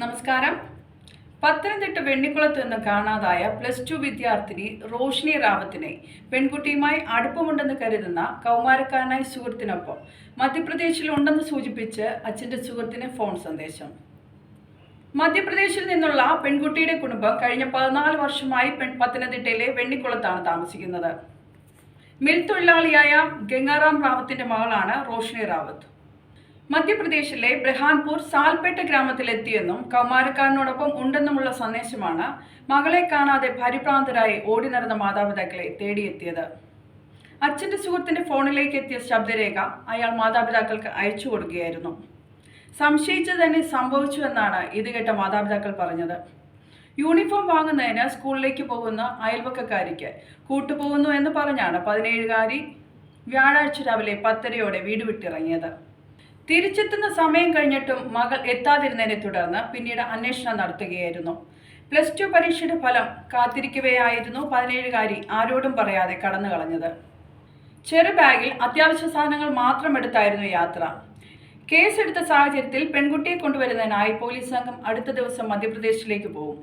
നമസ്കാരം. പത്തനംതിട്ട വെണ്ണിക്കുളത്ത് നിന്ന് കാണാതായ പ്ലസ് ടു വിദ്യാർത്ഥിനി റോഷ്നി റാവത്തിനെ പെൺകുട്ടിയുമായി അടുപ്പമുണ്ടെന്ന് കരുതുന്ന കൗമാരക്കാരനായ സുഹൃത്തിനൊപ്പം മധ്യപ്രദേശിൽ ഉണ്ടെന്ന് സൂചിപ്പിച്ച് അച്ഛന്റെ സുഹൃത്തിന് ഫോൺ സന്ദേശം. മധ്യപ്രദേശിൽ നിന്നുള്ള പെൺകുട്ടിയുടെ കുടുംബം കഴിഞ്ഞ പതിനാല് വർഷമായി പെൺ പത്തനംതിട്ടയിലെ വെണ്ണിക്കുളത്താണ് താമസിക്കുന്നത്. മിൽ തൊഴിലാളിയായ ഗംഗാറാം റാവത്തിന്റെ മകളാണ് റോഷ്നി റാവത്ത്. മധ്യപ്രദേശിലെ ബ്രഹാൻപൂർ സാൽപേട്ട ഗ്രാമത്തിലെത്തിയെന്നും കൗമാരക്കാരനോടൊപ്പം ഉണ്ടെന്നുമുള്ള സന്ദേശമാണ് മകളെ കാണാതെ പരിഭ്രാന്തരായി ഓടി നടന്ന മാതാപിതാക്കളെ തേടിയെത്തിയത്. അച്ഛന്റെ സുഹൃത്തിന്റെ ഫോണിലേക്ക് എത്തിയ ശബ്ദരേഖ അയാൾ മാതാപിതാക്കൾക്ക് അയച്ചു കൊടുക്കുകയായിരുന്നു. സംശയിച്ചു തന്നെ സംഭവിച്ചു എന്നാണ് ഇത് കേട്ട മാതാപിതാക്കൾ പറഞ്ഞത്. യൂണിഫോം വാങ്ങുന്നതിന് സ്കൂളിലേക്ക് പോകുന്ന അയൽവക്കക്കാരിക്ക് കൂട്ടുപോകുന്നു എന്ന് പറഞ്ഞാണ് പതിനേഴുകാരി വ്യാഴാഴ്ച രാവിലെ പത്തരയോടെ വീട് വിട്ടിറങ്ങിയത്. തിരിച്ചെത്തുന്ന സമയം കഴിഞ്ഞിട്ടും മകൾ എത്താതിരുന്നതിനെ തുടർന്ന് പിന്നീട് അന്വേഷണം നടത്തുകയായിരുന്നു. പ്ലസ് ടു പരീക്ഷയുടെ ഫലം കാത്തിരിക്കവെയായിരുന്നു പതിനേഴുകാരി ആരോടും പറയാതെ കടന്നു കളഞ്ഞത് ചെറു ബാഗിൽ അത്യാവശ്യ സാധനങ്ങൾ മാത്രം എടുത്തായിരുന്നു യാത്ര. കേസെടുത്ത സാഹചര്യത്തിൽ പെൺകുട്ടിയെ കൊണ്ടുവരുന്നതിനായി പോലീസ് സംഘം അടുത്ത ദിവസം മധ്യപ്രദേശിലേക്ക് പോകും.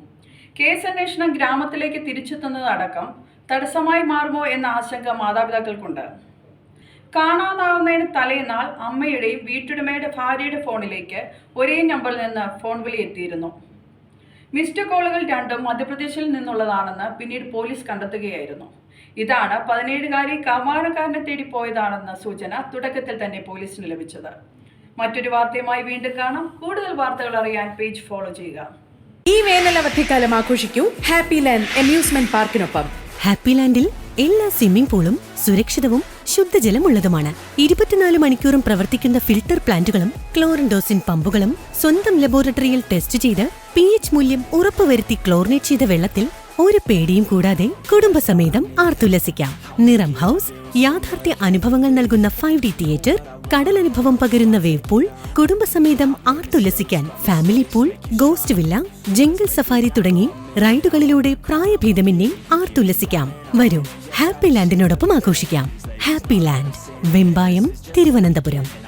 കേസ് അന്വേഷണം ഗ്രാമത്തിലേക്ക് തിരിച്ചെത്തുന്നതടക്കം തടസ്സമായി മാറുമോ എന്ന ആശങ്ക മാതാപിതാക്കൾക്കുണ്ട്. കാണാതാവുന്നതിന് തലേനാൾ അമ്മയുടെയും വീട്ടുടമയുടെ ഭാര്യയുടെ ഫോണിലേക്ക് ഒരേ നമ്പറിൽ നിന്ന് ഫോൺ വിളി എത്തിയിരുന്നു മിസ്ഡ് കോളുകൾ രണ്ടും മധ്യപ്രദേശിൽ നിന്നുള്ളതാണെന്ന് പിന്നീട് പോലീസ് കണ്ടെത്തുകയായിരുന്നു. ഇതാണ് പതിനേഴുകാരി കൗമാരക്കാരനെ തേടി പോയതാണെന്ന സൂചന തുടക്കത്തിൽ തന്നെ പോലീസിന് ലഭിച്ചത്. മറ്റൊരു വാർത്തയുമായി വീണ്ടും കാണാം. കൂടുതൽ വാർത്തകൾ അറിയാൻ പേജ് ഫോളോ ചെയ്യുക. ഈ വേനൽ അവധിക്കാലം ആഘോഷിക്കൂ ഹാപ്പി ലാൻഡ് അമ്യൂസ്മെന്റ് പാർക്കിനൊപ്പം. ഹാപ്പി ലാൻഡിൽ എല്ലാ സ്വിമ്മിംഗ് പൂളും സുരക്ഷിതവും ശുദ്ധജലമുള്ളതുമാണ്. ഇരുപത്തിനാല് മണിക്കൂറും പ്രവർത്തിക്കുന്ന ഫിൽട്ടർ പ്ലാന്റുകളും ക്ലോറിൻഡോസിൻ പമ്പുകളും സ്വന്തം ലബോറട്ടറിയിൽ ടെസ്റ്റ് ചെയ്ത് പി എച്ച് മൂല്യം ഉറപ്പുവരുത്തി ക്ലോറിനേറ്റ് ചെയ്ത വെള്ളത്തിൽ ഒരു പേടിയും കൂടാതെ കുടുംബസമേതം ആർത്തുല്ലസിക്കാം. നിറം ഹൗസ് യാഥാർത്ഥ്യ അനുഭവങ്ങൾ നൽകുന്ന ഫൈവ് ഡി തിയേറ്റർ കടലനുഭവം പകരുന്ന വേവ് പൂൾ കുടുംബസമേതം ആർത്തുല്ലസിക്കാൻ family pool ghost villa jungle safari തുടങ്ങി റൈഡുകളിലൂടെ പ്രായഭേദമന്യേ ആർത്തുല്ലസിക്കാം. വരൂ ഹാപ്പി ലാൻഡിനോടൊപ്പം ആഘോഷിക്കാം. Happy land. വെമ്പായം തിരുവനന്തപുരം.